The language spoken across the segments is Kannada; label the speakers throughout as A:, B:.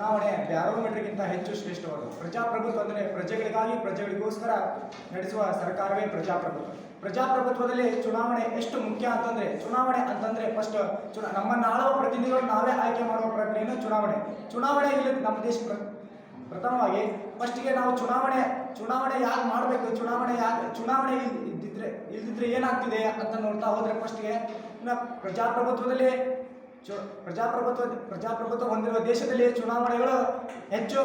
A: ಚುನಾವಣೆ ಬ್ಯಾರೋಮೀಟರ್ಗಿಂತ ಹೆಚ್ಚು ಶ್ರೇಷ್ಠವಾದ ಪ್ರಜಾಪ್ರಭುತ್ವ ಅಂದರೆ ಪ್ರಜೆಗಳಿಗಾಗಿ ಪ್ರಜೆಗಳಿಗೋಸ್ಕರ ನಡೆಸುವ ಸರ್ಕಾರವೇ ಪ್ರಜಾಪ್ರಭುತ್ವ. ಪ್ರಜಾಪ್ರಭುತ್ವದಲ್ಲಿ ಚುನಾವಣೆ ಎಷ್ಟು ಮುಖ್ಯ ಅಂತಂದ್ರೆ, ಚುನಾವಣೆ ಅಂತಂದ್ರೆ ಫಸ್ಟ್ ಚುನಾ, ನಮ್ಮನ್ನು ಆಳುವ ಪ್ರತಿನಿಧಿಗಳು ನಾವೇ ಆಯ್ಕೆ ಮಾಡುವ ಪ್ರಕ್ರಿಯೆಯನ್ನು ಚುನಾವಣೆ. ಚುನಾವಣೆ ಇಲ್ಲಿ ನಮ್ಮ ದೇಶ ಪ್ರ- ಪ್ರಥಮವಾಗಿ ಫಸ್ಟಿಗೆ ನಾವು ಚುನಾವಣೆ ಚುನಾವಣೆ ಯಾಕೆ ಮಾಡಬೇಕು, ಚುನಾವಣೆ ಯಾಕೆ ಚುನಾವಣೆ ಇದ್ದಿದ್ರೆ ಇಲ್ದಿದ್ರೆ ಏನಾಗ್ತಿದೆ ಅಂತ ನೋಡ್ತಾ ಹೋದ್ರೆ ಫಸ್ಟ್ಗೆ ಪ್ರಜಾಪ್ರಭುತ್ವದಲ್ಲಿ ಚು, ಪ್ರಜಾಪ್ರಭುತ್ವ ಪ್ರಜಾಪ್ರಭುತ್ವ ಹೊಂದಿರುವ ದೇಶದಲ್ಲಿ ಚುನಾವಣೆಗಳು ಹೆಚ್ಚು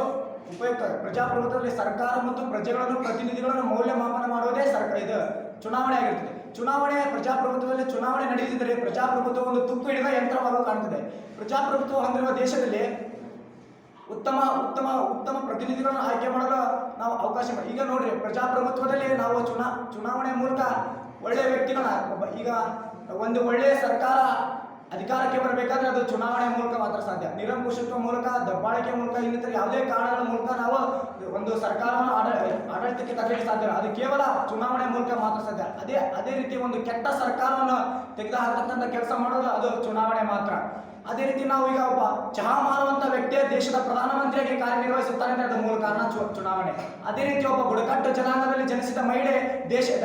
A: ಉಪಯುಕ್ತ. ಪ್ರಜಾಪ್ರಭುತ್ವದಲ್ಲಿ ಸರ್ಕಾರ ಮತ್ತು ಪ್ರಜೆಗಳನ್ನು, ಪ್ರತಿನಿಧಿಗಳನ್ನು ಮೌಲ್ಯಮಾಪನ ಮಾಡುವುದೇ ಸರ್ಕಾರ ಇದು ಚುನಾವಣೆ ಆಗಿರುತ್ತದೆ ಚುನಾವಣೆ, ಪ್ರಜಾಪ್ರಭುತ್ವದಲ್ಲಿ ಚುನಾವಣೆ ನಡೆಯುತ್ತಿದ್ದರೆ ಪ್ರಜಾಪ್ರಭುತ್ವ ಒಂದು ತುಕ್ಕು ಹಿಡಿದ ಯಂತ್ರವಾಗಿ ಕಾಣ್ತದೆ ಪ್ರಜಾಪ್ರಭುತ್ವ ಹೊಂದಿರುವ ದೇಶದಲ್ಲಿ ಉತ್ತಮ ಉತ್ತಮ ಉತ್ತಮ ಪ್ರತಿನಿಧಿಗಳನ್ನು ಆಯ್ಕೆ ಮಾಡಲು ನಾವು ಅವಕಾಶ ಈಗ ನೋಡ್ರಿ, ಪ್ರಜಾಪ್ರಭುತ್ವದಲ್ಲಿ ನಾವು ಚುನಾ, ಚುನಾವಣೆ ಮೂಲಕ ಒಳ್ಳೆಯ ವ್ಯಕ್ತಿಗಳನ್ನ ಈಗ ಒಂದು ಒಳ್ಳೆಯ ಸರ್ಕಾರ ಅಧಿಕಾರಕ್ಕೆ ಬರಬೇಕಾದ್ರೆ ಅದು ಚುನಾವಣೆ ಮೂಲಕ ಮಾತ್ರ ಸಾಧ್ಯ. ನಿರಂಕುಶತ್ವ ಮೂಲಕ, ದಬ್ಬಾಳಿಕೆ ಮೂಲಕ, ಇನ್ನಿತರ ಯಾವುದೇ ಕಾರಣಗಳ ಮೂಲಕ ನಾವು ಒಂದು ಸರ್ಕಾರವನ್ನು ಆಡ- ಆಡಳಿತಕ್ಕೆ ತರಲಿಕ್ಕೆ ಸಾಧ್ಯ. ಅದು ಕೇವಲ ಚುನಾವಣೆ ಮೂಲಕ ಮಾತ್ರ ಸಾಧ್ಯ ಅದೇ ಅದೇ ರೀತಿ ಒಂದು ಕೆಟ್ಟ ಸರ್ಕಾರವನ್ನು ತೆಗೆದುಹಾಕತಕ್ಕಂಥ ಕೆಲಸ ಮಾಡೋದು ಅದು ಚುನಾವಣೆ ಮಾತ್ರ. ಅದೇ ರೀತಿ ನಾವು ಈಗ ಒಬ್ಬ ಚಹಾ ಮಾರುವಂತ ವ್ಯಕ್ತಿಯ ದೇಶದ ಪ್ರಧಾನಮಂತ್ರಿಯಾಗಿ ಕಾರ್ಯನಿರ್ವಹಿಸುತ್ತಾನೆ ಅಂದರೆ ಅದು ಮೂಲ ಕಾರಣ ಚುನಾವಣೆ. ಅದೇ ರೀತಿ ಒಬ್ಬ ಬುಡಕಟ್ಟು ಜನಾಂಗದಲ್ಲಿ ಜನಿಸಿದ ಮಹಿಳೆ ದೇಶದ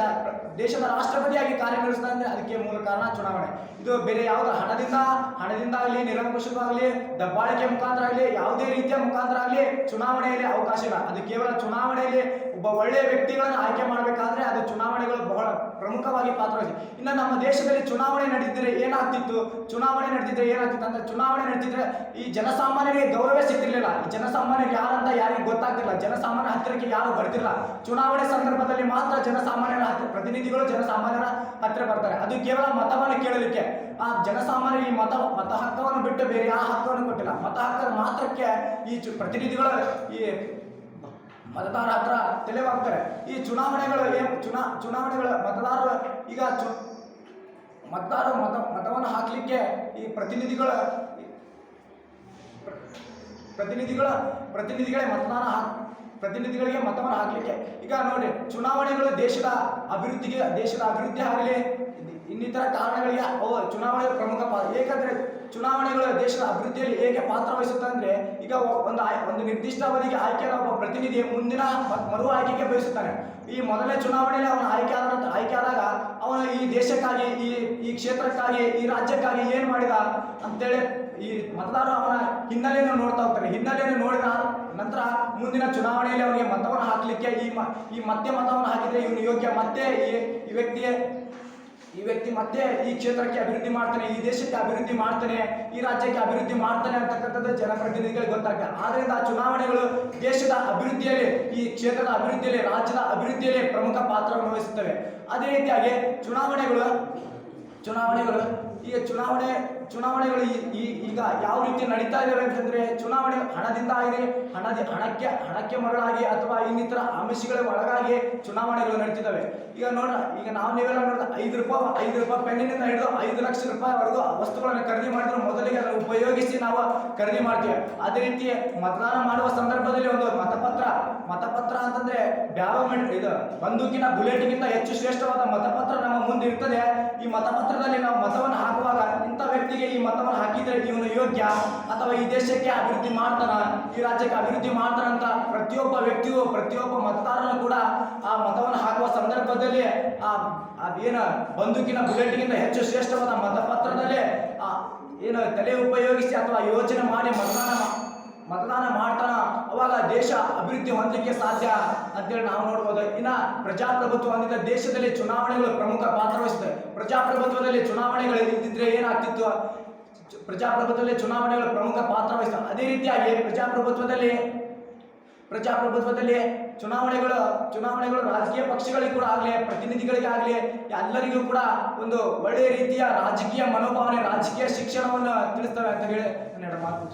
A: ದೇಶದ ರಾಷ್ಟ್ರಪತಿಯಾಗಿ ಕಾರ್ಯನಿರ್ವಹಿಸ್ತಾ ಅದಕ್ಕೆ ಮೂಲ ಕಾರಣ ಚುನಾವಣೆ. ಇದು ಬೇರೆ ಯಾವುದೋ ಹಣದಿಂದ ಹಣದಿಂದ ಆಗಲಿ ನಿರಂಕುಶವಾಗಲಿ, ದಬ್ಬಾಳಿಕೆ ಮುಖಾಂತರ ಆಗಲಿ ಯಾವುದೇ ರೀತಿಯ ಮುಖಾಂತರ ಆಗಲಿ ಚುನಾವಣೆಯಲ್ಲಿ ಅವಕಾಶ ಇಲ್ಲ. ಅದು ಕೇವಲ ಚುನಾವಣೆಯಲ್ಲಿ ಒಬ್ಬ ಒಳ್ಳೆಯ ವ್ಯಕ್ತಿಗಳನ್ನು ಆಯ್ಕೆ ಮಾಡಬೇಕಾದ್ರೆ ಅದು ಚುನಾವಣೆಗಳು ಬಹಳ ಪ್ರಮುಖವಾಗಿ ಪಾತ್ರವಹಿಸಿ. ಇನ್ನು ನಮ್ಮ ದೇಶದಲ್ಲಿ ಚುನಾವಣೆ ನಡೆದಿದ್ರೆ ಏನಾಗ್ತಿತ್ತು? ಚುನಾವಣೆ ನಡೆದಿದ್ರೆ ಏನಾಗ್ತಿತ್ತು ಅಂದ್ರೆ ಚುನಾವಣೆ ನಡೆದಿದ್ರೆ ಈ ಜನಸಾಮಾನ್ಯರಿಗೆ ಗೌರವ ಸಿಗ್ತಿರ್ಲಿಲ್ಲ. ಈ ಜನಸಾಮಾನ್ಯರು ಯಾರಂತ ಯಾರಿಗೂ ಗೊತ್ತಾಗ್ತಿಲ್ಲ. ಜನಸಾಮಾನ್ಯ ಹತ್ತಿರಕ್ಕೆ ಯಾರು ಬರ್ತಿಲ್ಲ ಚುನಾವಣೆ ಸಂದರ್ಭದಲ್ಲಿ ಮಾತ್ರ ಜನಸಾಮಾನ್ಯರ ಹತ್ತಿರ ಪ್ರತಿನಿಧಿಗಳು ಜನಸಾಮಾನ್ಯರ ಹತ್ತಿರ ಬರ್ತಾರೆ. ಅದು ಕೇವಲ ಮತವನ್ನು ಕೇಳಲಿಕ್ಕೆ. ಆ ಜನಸಾಮಾನ್ಯ ಈ ಮತ ಮತ ಹಕ್ಕವನ್ನು ಬಿಟ್ಟು ಬೇರೆ ಆ ಹಕ್ಕವನ್ನು ಕೊಟ್ಟಿಲ್ಲ. ಮತ ಹಕ್ಕದ ಮಾತ್ರಕ್ಕೆ ಈ ಚು- ಪ್ರತಿನಿಧಿಗಳು ಈ ಮತದಾರ ಹತ್ರ ತಲೆವಾಗ್ತಾರೆ. ಈ ಚುನಾವಣೆಗಳು ಏನ್, ಚುನಾ, ಚುನಾವಣೆಗಳು ಮತದಾರರು ಈಗ ಚು, ಮತದಾರರು ಮತ, ಮತವನ್ನು ಹಾಕಲಿಕ್ಕೆ ಈ ಪ್ರತಿನಿಧಿಗಳ ಪ್ರತಿನಿಧಿಗಳ, ಪ್ರತಿನಿಧಿಗಳೇ ಮತದಾನ ಹಾಕ್ ಪ್ರತಿನಿಧಿಗಳಿಗೆ ಮತವನ್ನು ಹಾಕಲಿಕ್ಕೆ. ಈಗ ನೋಡಿ, ಚುನಾವಣೆಗಳು ದೇಶದ ಅಭಿವೃದ್ಧಿಗೆ, ದೇಶದ ಅಭಿವೃದ್ಧಿ ಆಗಲಿ, ಇನ್ನಿತರ ಕಾರಣಗಳಿಗೆ ಅವು ಚುನಾವಣೆ ಪ್ರಮುಖ ಪಾತ್ರ. ಏಕೆಂದ್ರೆ ಚುನಾವಣೆಗಳು ದೇಶದ ಅಭಿವೃದ್ಧಿಯಲ್ಲಿ ಹೇಗೆ ಪಾತ್ರ ವಹಿಸುತ್ತೆ ಅಂದ್ರೆ, ಈಗ ಒಂದು ಒಂದು ನಿರ್ದಿಷ್ಟ ಅವಧಿಗೆ ಆಯ್ಕೆಯಾದ ಒಬ್ಬ ಪ್ರತಿನಿಧಿ ಮುಂದಿನ ಮರು ಆಯ್ಕೆಗೆ ಬಯಸುತ್ತಾನೆ. ಈ ಮೊದಲನೇ ಚುನಾವಣೆಯಲ್ಲಿ ಅವನು ಆಯ್ಕೆ ಆದ ಆಯ್ಕೆ ಆದಾಗ ಅವನು ಈ ದೇಶಕ್ಕಾಗಿ, ಈ ಈ ಕ್ಷೇತ್ರಕ್ಕಾಗಿ, ಈ ರಾಜ್ಯಕ್ಕಾಗಿ ಏನು ಮಾಡಿದ ಅಂತೇಳಿ ಈ ಮತದಾರರು ಅವನ ಹಿನ್ನೆಲೆಯನ್ನು ನೋಡ್ತಾ ಹೋಗ್ತಾರೆ. ಹಿನ್ನೆಲೆಯನ್ನು ನೋಡಿದ ನಂತರ ಮುಂದಿನ ಚುನಾವಣೆಯಲ್ಲಿ ಅವನಿಗೆ ಮತವನ್ನು ಹಾಕಲಿಕ್ಕೆ, ಈ ಮ, ಈ ಮತ್ತೆ ಮತವನ್ನು ಹಾಕಿದ್ರೆ ಇವನು ಯೋಗ್ಯ ಮತ್ತೆ, ಈ ಈ ವ್ಯಕ್ತಿಯೇ ಈ ವ್ಯಕ್ತಿ ಮತ್ತೆ ಈ ಕ್ಷೇತ್ರಕ್ಕೆ ಅಭಿವೃದ್ಧಿ ಮಾಡ್ತಾನೆ, ಈ ದೇಶಕ್ಕೆ ಅಭಿವೃದ್ಧಿ ಮಾಡ್ತಾನೆ, ಈ ರಾಜ್ಯಕ್ಕೆ ಅಭಿವೃದ್ಧಿ ಮಾಡ್ತಾನೆ ಅಂತಕ್ಕಂಥದ್ದು ಜನಪ್ರತಿನಿಧಿಗಳಿಗೆ ಗೊತ್ತಾಗ್ತದೆ. ಆದ್ರಿಂದ ಆ ಚುನಾವಣೆಗಳು ದೇಶದ ಅಭಿವೃದ್ಧಿಯಲ್ಲಿ, ಈ ಕ್ಷೇತ್ರದ ಅಭಿವೃದ್ಧಿಯಲ್ಲಿ, ರಾಜ್ಯದ ಅಭಿವೃದ್ಧಿಯಲ್ಲಿ ಪ್ರಮುಖ ಪಾತ್ರವನ್ನು ವಹಿಸುತ್ತವೆ. ಅದೇ ರೀತಿಯಾಗಿ ಚುನಾವಣೆಗಳು ಚುನಾವಣೆಗಳು ಈಗ ಚುನಾವಣೆ ಚುನಾವಣೆಗಳು ಈಗ ಯಾವ ರೀತಿ ನಡೀತಾ ಇದ್ದಾವೆ ಅಂತಂದ್ರೆ ಚುನಾವಣೆ ಹಣದಿಂದ ಆಗಿದೆ. ಹಣದ ಹಣಕ್ಕೆ ಹಣಕ್ಕೆ ಮರಳಾಗಿ ಅಥವಾ ಇನ್ನಿತರ ಆಮಿಷಗಳ ಒಳಗಾಗಿ ಚುನಾವಣೆಗಳು ನಡೀತಿದ್ದಾವೆ. ಈಗ ನೋಡ ಈಗ ನಾವು ನೀವೆಲ್ಲ ನೋಡಿದ ಐದು ರೂಪಾಯಿ ಐದು ರೂಪಾಯಿ ಪೆನ್ನಿನಿಂದ ಹಿಡಿದು ಐದು ಲಕ್ಷ ರೂಪಾಯಿವರೆಗೂ ವಸ್ತುಗಳನ್ನು ಖರೀದಿ ಮಾಡಿದ್ರೆ ಮೊದಲಿಗೆ ಅದನ್ನು ಉಪಯೋಗಿಸಿ ನಾವು ಖರೀದಿ ಮಾಡ್ತೀವಿ. ಅದೇ ರೀತಿ ಮತದಾನ ಮಾಡುವ ಸಂದರ್ಭದಲ್ಲಿ ಒಂದು ಮತಪತ್ರ ಮತಪತ್ರ ಅಂತಂದ್ರೆ ಬ್ಯಾಲೋಮೆಂಟ್ ಇದು ಬಂದೂಕಿನ ಬುಲೆಟ್ಗಿಂತ ಹೆಚ್ಚು ಶ್ರೇಷ್ಠವಾದ ಮತಪತ್ರ ನಮ್ಮ ಮುಂದೆ ಇರ್ತದೆ. ಈ ಮತಪತ್ರದಲ್ಲಿ ನಾವು ಮತವನ್ನು ಹಾಕುವಾಗ ಇಂಥ ವ್ಯಕ್ತಿಗೆ ಈ ಮತವನ್ನು ಹಾಕಿದ್ರೆ ಇವನು ಯೋಗ್ಯ ಅಥವಾ ಈ ದೇಶಕ್ಕೆ ಅಭಿವೃದ್ಧಿ ಮಾಡ್ತಾನ ಈ ರಾಜ್ಯಕ್ಕೆ ಅಭಿವೃದ್ಧಿ ಮಾಡ್ತಾನಂತ ಪ್ರತಿಯೊಬ್ಬ ವ್ಯಕ್ತಿಯು, ಪ್ರತಿಯೊಬ್ಬ ಮತದಾರನು ಕೂಡ ಆ ಮತವನ್ನು ಹಾಕುವ ಸಂದರ್ಭದಲ್ಲಿ ಆ ಅದೇನ ಬಂದೂಕಿನ ಬುಲೆಟ್ಗಿಂತ ಹೆಚ್ಚು ಶ್ರೇಷ್ಠವಾದ ಮತಪತ್ರದಲ್ಲಿ ಆ, ಏನು ತಲೆ ಉಪಯೋಗಿಸಿ ಅಥವಾ ಯೋಚನೆ ಮಾಡಿ ಮತದಾನ ಮತದಾನ ಮಾಡ್ತಾನ, ಅವಾಗ ದೇಶ ಅಭಿವೃದ್ಧಿ ಹೊಂದಲಿಕ್ಕೆ ಸಾಧ್ಯ ಅಂತೇಳಿ ನಾವು ನೋಡ್ಬೋದು. ಇನ್ನ ಪ್ರಜಾಪ್ರಭುತ್ವ ಹೊಂದಿದ ದೇಶದಲ್ಲಿ ಚುನಾವಣೆಗಳು ಪ್ರಮುಖ ಪಾತ್ರ ವಹಿಸುತ್ತೆ ಪ್ರಜಾಪ್ರಭುತ್ವದಲ್ಲಿ ಚುನಾವಣೆಗಳು ಇದ್ದಿದ್ರೆ ಏನಾಗ್ತಿತ್ತು? ಪ್ರಜಾಪ್ರಭುತ್ವದಲ್ಲಿ ಚುನಾವಣೆಗಳು ಪ್ರಮುಖ ಪಾತ್ರ ವಹಿಸ್ತವೆ ಅದೇ ರೀತಿಯಾಗಿ ಪ್ರಜಾಪ್ರಭುತ್ವದಲ್ಲಿ ಪ್ರಜಾಪ್ರಭುತ್ವದಲ್ಲಿ ಚುನಾವಣೆಗಳು ಚುನಾವಣೆಗಳು ರಾಜಕೀಯ ಪಕ್ಷಗಳಿಗೆ ಕೂಡ ಆಗಲಿ, ಪ್ರತಿನಿಧಿಗಳಿಗೆ ಆಗಲಿ, ಎಲ್ಲರಿಗೂ ಕೂಡ ಒಂದು ಒಳ್ಳೆಯ ರೀತಿಯ ರಾಜಕೀಯ ಮನೋಭಾವನೆ, ರಾಜಕೀಯ ಶಿಕ್ಷಣವನ್ನು ತಿಳಿಸ್ತವೆ ಅಂತ ಹೇಳಿ ಎರಡು ಮಾತು.